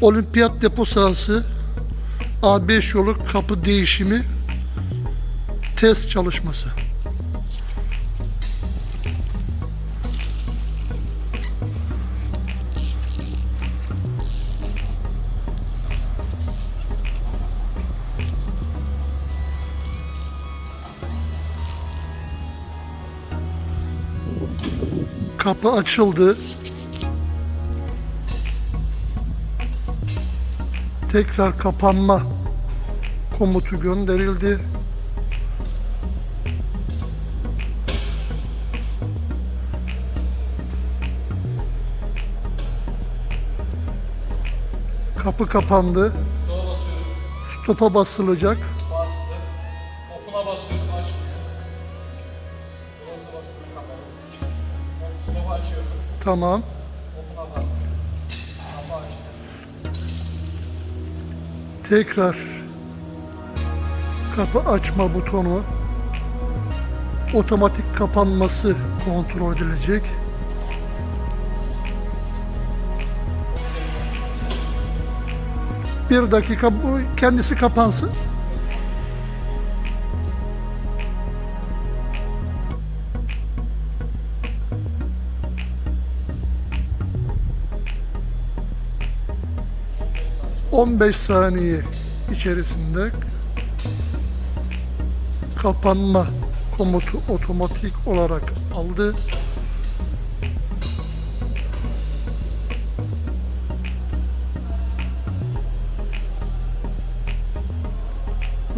Olimpiyat depo sahası A5 yolu kapı değişimi test çalışması. Kapı açıldı. Tekrar kapanma komutu gönderildi. Kapı kapandı. Stopa basılacak. Bastı. Tekrar kapı açma butonu otomatik kapanması kontrol edilecek. Bir dakika bu kendisi kapansın. ...15 saniye içerisinde... ...kapanma komutu otomatik olarak aldı.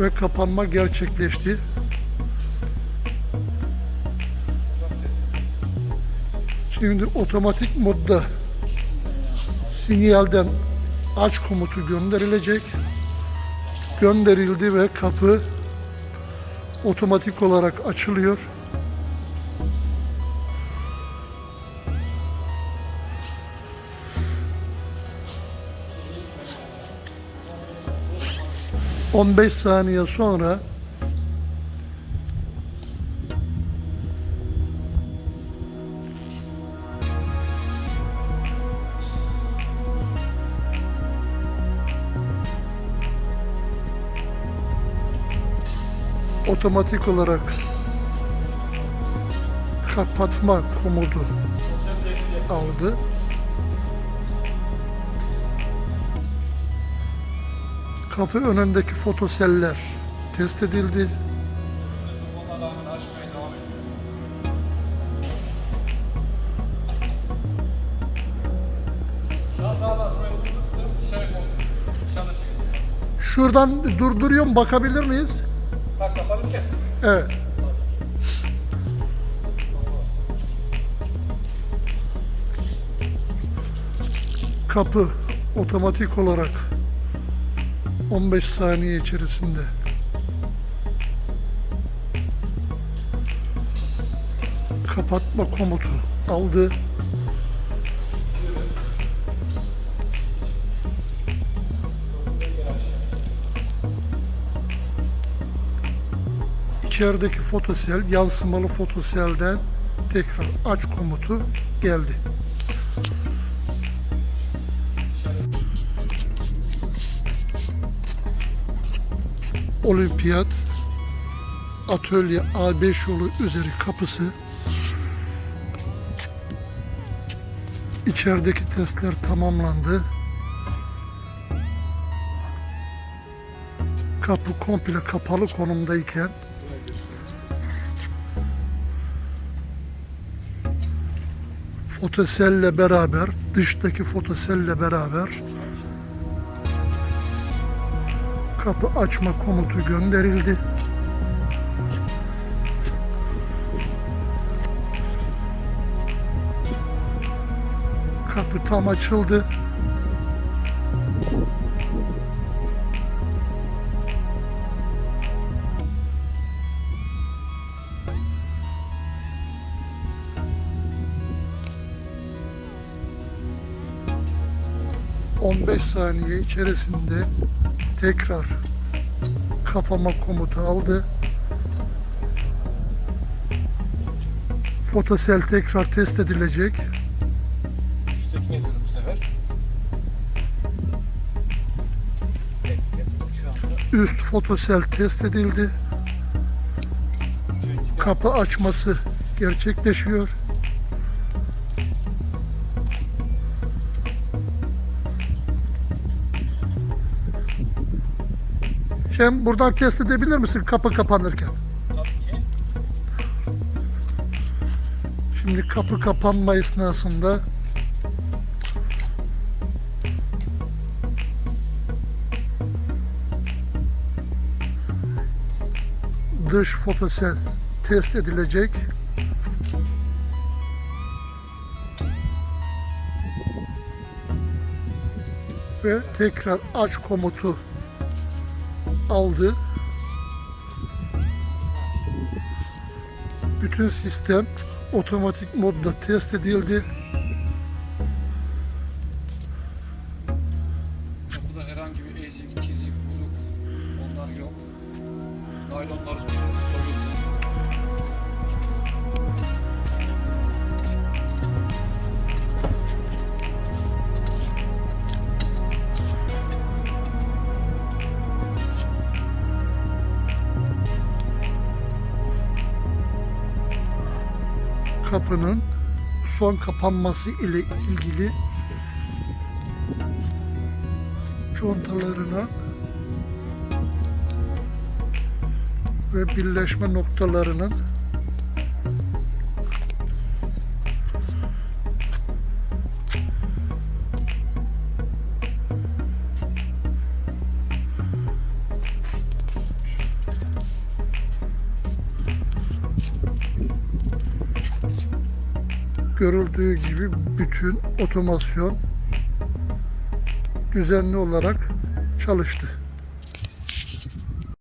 ve kapanma gerçekleşti. Şimdi otomatik modda sinyalden aç komutu gönderilecek. Gönderildi ve kapı otomatik olarak açılıyor. On beş saniye sonra otomatik olarak kapatma komutu aldı. Kapı önündeki fotoseller test edildi. Şuradan durduruyorum bakabilir miyiz? Bak kapalı ki. Evet. Kapı otomatik olarak 15 saniye içerisinde kapatma komutu aldı. İçerideki fotosel, yansımalı fotoselden tekrar aç komutu geldi. Olimpiyat Atölye A5 yolu üzeri kapısı İçerideki testler tamamlandı. Kapı komple kapalı konumdayken fotoselle beraber, dıştaki fotoselle beraber kapı açma komutu gönderildi. Kapı tam açıldı. 15 saniye içerisinde tekrar kafama komuta aldı. Fotosel tekrar test edilecek. Üstteki ne bu? Üst fotosel test edildi. Kapı açması gerçekleşiyor. Şem buradan test edebilir misin kapı kapanırken? Şimdi kapı kapanma esnasında dış fotosel test edilecek. Ve tekrar aç komutu aldı. Bütün sistem otomatik modda test edildi. Kapıda herhangi bir ezik, çizik, bozuk onlar yok. Naylonlar soyuldu. Kapının son kapanması ile ilgili contalarına ve birleşme noktalarının görüldüğü gibi bütün otomasyon düzenli olarak çalıştı.